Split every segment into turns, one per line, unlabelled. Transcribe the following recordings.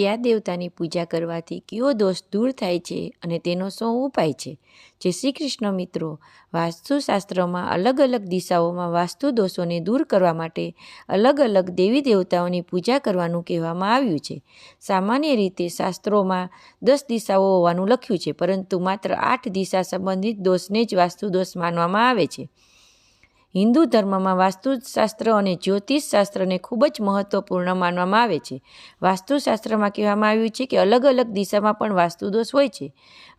કયા દેવતાની પૂજા કરવાથી કયો દોષ દૂર થાય છે અને તેનો શું ઉપાય છે? જે શ્રી કૃષ્ણ મિત્રો. વાસ્તુશાસ્ત્રમાં અલગ અલગ દિશાઓમાં વાસ્તુ દોષોને દૂર કરવા માટે અલગ અલગ દેવી દેવતાઓની પૂજા કરવાનું કહેવામાં આવ્યું છે. સામાન્ય રીતે શાસ્ત્રોમાં દસ દિશાઓ હોવાનું લખ્યું છે, પરંતુ માત્ર આઠ દિશા સંબંધિત દોષને જ વાસ્તુ દોષ માનવામાં આવે છે. હિન્દુ ધર્મમાં વાસ્તુશાસ્ત્ર અને જ્યોતિષશાસ્ત્રને ખૂબ જ મહત્વપૂર્ણ માનવામાં આવે છે. વાસ્તુશાસ્ત્રમાં કહેવામાં આવ્યું છે કે અલગ અલગ દિશામાં પણ વાસ્તુદોષ હોય છે.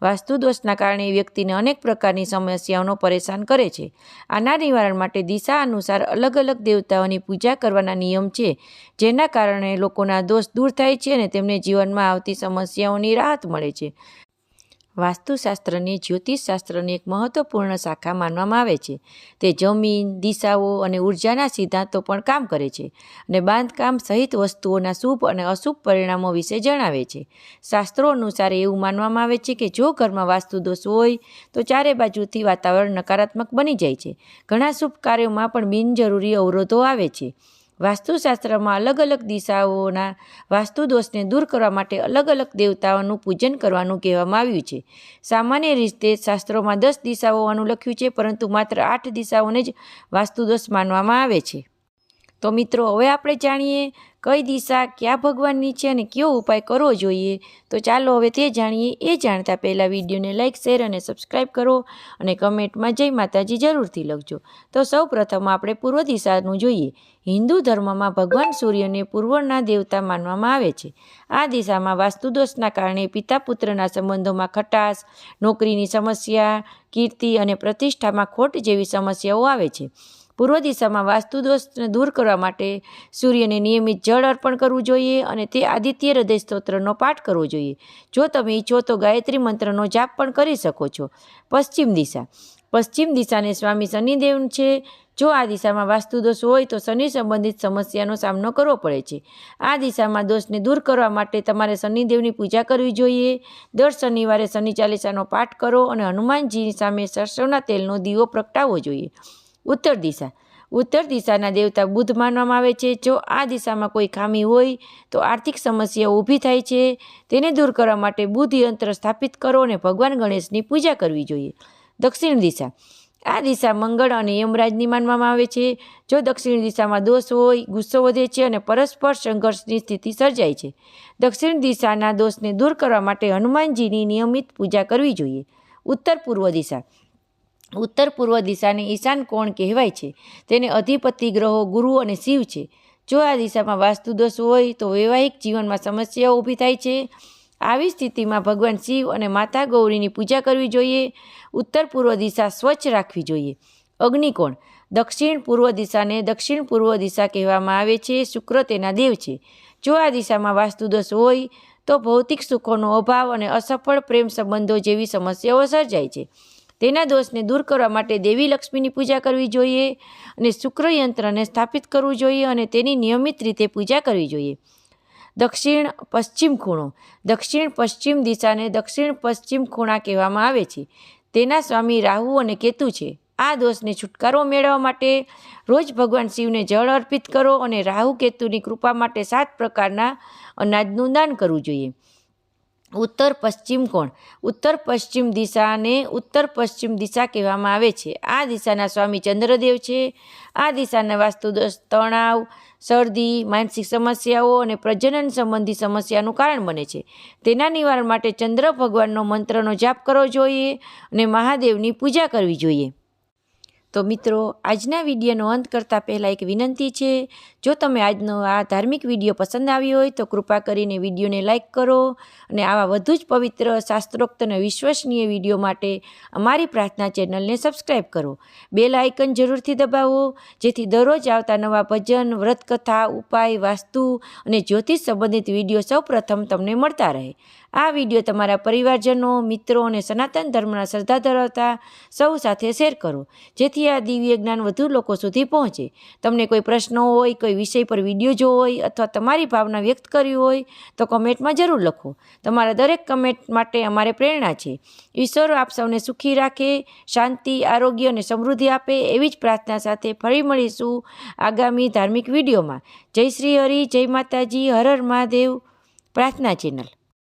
વાસ્તુદોષના કારણે વ્યક્તિને અનેક પ્રકારની સમસ્યાઓનો પરેશાન કરે છે. આના નિવારણ માટે દિશા અનુસાર અલગ અલગ દેવતાઓની પૂજા કરવાના નિયમ છે, જેના કારણે લોકોના દોષ દૂર થાય છે અને તેમને જીવનમાં આવતી સમસ્યાઓની રાહત મળે છે. વાસ્તુશાસ્ત્રને, જ્યોતિષશાસ્ત્રની એક મહત્વપૂર્ણ શાખા માનવામાં આવે છે. તે જમીન, દિશાઓ અને ઉર્જાના સિદ્ધાંતો પણ કામ કરે છે અને બાંધકામ સહિત વસ્તુઓના શુભ અને અશુભ પરિણામો વિશે જણાવે છે. શાસ્ત્રો અનુસાર એવું માનવામાં આવે છે કે જો ઘરમાં વાસ્તુ દોષ હોય, તો ચારે બાજુથી વાતાવરણ નકારાત્મક બની જાય છે. ઘણા શુભ કાર્યોમાં પણ બિનજરૂરી અવરોધો આવે છે. વાસ્તુશાસ્ત્રમાં અલગ અલગ દિશાઓના વાસ્તુદોષને દૂર કરવા માટે અલગ અલગ દેવતાઓનું પૂજન કરવાનું કહેવામાં આવ્યું છે. સામાન્ય રીતે શાસ્ત્રોમાં દસ દિશાઓ હોવાનું લખ્યું છે, પરંતુ માત્ર આઠ દિશાઓને જ વાસ્તુદોષ માનવામાં આવે છે. તો મિત્રો, હવે આપણે જાણીએ કઈ દિશા કયા ભગવાનની છે અને કયો ઉપાય કરવો જોઈએ. તો ચાલો હવે તે જાણીએ. એ જાણતા પહેલાં વિડીયોને લાઇક શેર અને સબસ્ક્રાઈબ કરો અને કમેન્ટમાં જય માતાજી જરૂરથી લખજો. તો સૌ આપણે પૂર્વ દિશાનું જોઈએ. હિન્દુ ધર્મમાં ભગવાન સૂર્યને પૂર્વના દેવતા માનવામાં આવે છે. આ દિશામાં વાસ્તુદોષના કારણે પિતા પુત્રના સંબંધોમાં ખટાશ, નોકરીની સમસ્યા, કીર્તિ અને પ્રતિષ્ઠામાં ખોટ જેવી સમસ્યાઓ આવે છે. પૂર્વ દિશામાં વાસ્તુદોષને દૂર કરવા માટે સૂર્યને નિયમિત જળ અર્પણ કરવું જોઈએ અને તે આદિત્ય હૃદય સ્તોત્રનો પાઠ કરવો જોઈએ. જો તમે ઈચ્છો તો ગાયત્રી મંત્રનો જાપ પણ કરી શકો છો. પશ્ચિમ દિશા. પશ્ચિમ દિશાને સ્વામી શનિદેવ છે. જો આ દિશામાં વાસ્તુદોષ હોય તો શનિ સંબંધિત સમસ્યાનો સામનો કરવો પડે છે. આ દિશામાં દોષને દૂર કરવા માટે તમારે શનિદેવની પૂજા કરવી જોઈએ. દર શનિવારે શનિ ચાલીસાનો પાઠ કરો અને હનુમાનજી સામે સરસવના તેલનો દીવો પ્રગટાવવો જોઈએ. ઉત્તર દિશા. ઉત્તર દિશાના દેવતા બુદ્ધ માનવામાં આવે છે. જો આ દિશામાં કોઈ ખામી હોય, તો આર્થિક સમસ્યા ઊભી થાય છે. તેને દૂર કરવા માટે બુદ્ધ યંત્ર સ્થાપિત કરો અને ભગવાન ગણેશની પૂજા કરવી જોઈએ. દક્ષિણ દિશા. આ દિશા મંગળ અને યમરાજની માનવામાં આવે છે. જો દક્ષિણ દિશામાં દોષ હોય, ગુસ્સો વધે છે અને પરસ્પર સંઘર્ષની સ્થિતિ સર્જાય છે. દક્ષિણ દિશાના દોષને દૂર કરવા માટે હનુમાનજીની નિયમિત પૂજા કરવી જોઈએ. ઉત્તર પૂર્વ દિશા. ઉત્તર પૂર્વ દિશાને ઈશાન કોણ કહેવાય છે? તેને અધિપતિ ગ્રહો, ગુરુ અને શિવ છે. જો આ દિશામાં વાસ્તુદોષ હોય તો વૈવાહિક જીવનમાં સમસ્યાઓ ઊભી થાય છે. આવી સ્થિતિમાં ભગવાન શિવ અને માતા ગૌરીની પૂજા કરવી જોઈએ. ઉત્તર પૂર્વ દિશા સ્વચ્છ રાખવી જોઈએ. અગ્નિકોણ. દક્ષિણ પૂર્વ દિશાને દક્ષિણ પૂર્વ દિશા કહેવામાં આવે છે. શુક્ર તેના દેવ છે. જો આ દિશામાં વાસ્તુદોષ હોય તો ભૌતિક સુખોનો અભાવ અને અસફળ પ્રેમ સંબંધો જેવી સમસ્યાઓ સર્જાય છે. તેના દોષને દૂર કરવા માટે દેવી લક્ષ્મીની પૂજા કરવી જોઈએ અને શુક્રયંત્રને સ્થાપિત કરવું જોઈએ અને તેની નિયમિત રીતે પૂજા કરવી જોઈએ. દક્ષિણ પશ્ચિમ ખૂણો. દક્ષિણ પશ્ચિમ દિશાને દક્ષિણ પશ્ચિમ ખૂણા કહેવામાં આવે છે. તેના સ્વામી રાહુ અને કેતુ છે. આ દોષને છુટકારો મેળવવા માટે રોજ ભગવાન શિવને જળ અર્પિત કરો અને રાહુ કેતુની કૃપા માટે સાત પ્રકારના અનાજનું દાન કરવું જોઈએ. ઉત્તર પશ્ચિમ કોણ? ઉત્તર પશ્ચિમ દિશાને ઉત્તર પશ્ચિમ દિશા કહેવામાં આવે છે. આ દિશાના સ્વામી ચંદ્રદેવ છે. આ દિશાના વાસ્તુદોષ તણાવ, શરદી, માનસિક સમસ્યાઓ અને પ્રજનન સંબંધી સમસ્યાનું કારણ બને છે. તેના નિવારણ માટે ચંદ્ર ભગવાનનો મંત્રનો જાપ કરવો જોઈએ અને મહાદેવની પૂજા કરવી જોઈએ. તો મિત્રો, આજના વિડીયોનો અંત કરતાં પહેલાં એક વિનંતી છે, જો તમે આજનો આ ધાર્મિક વીડિયો પસંદ આવ્યો હોય તો કૃપા કરીને વિડીયોને લાઇક કરો અને આવા વધુ જ પવિત્ર, શાસ્ત્રોક્ત અને વિશ્વસનીય વીડિયો માટે અમારી પ્રાર્થના ચેનલને સબસ્ક્રાઇબ કરો. બેલ આઇકન જરૂરથી દબાવો, જેથી દરરોજ આવતા નવા ભજન, વ્રતકથા, ઉપાય, વાસ્તુ અને જ્યોતિષ સંબંધિત વીડિયો સૌપ્રથમ તમને મળતા રહે. આ વીડિયો તમારા પરિવારજનો, મિત્રો અને સનાતન ધર્મના શ્રદ્ધા ધરાવતા સૌ સાથે શેર કરો. જેથી આ દિવ્ય જ્ઞાન વધુ લોકો સુધી પહોંચે. તમને કોઈ પ્રશ્નો હોય, કોઈ વિષય પર વીડિયો જોવો હોય અથવા તમારી ભાવના વ્યક્ત કરવી હોય, તો કમેન્ટમાં જરૂર લખો. તમારા દરેક કમેન્ટ માટે અમારે પ્રેરણા છે. ઈશ્વર આપ સૌને સુખી રાખે, શાંતિ, આરોગ્ય અને સમૃદ્ધિ આપે એવી જ પ્રાર્થના સાથે ફરી મળીશું આગામી ધાર્મિક વિડીયોમાં. જય શ્રી હરિ, જય માતાજી, હર હર મહાદેવ. પ્રાર્થના ચેનલ.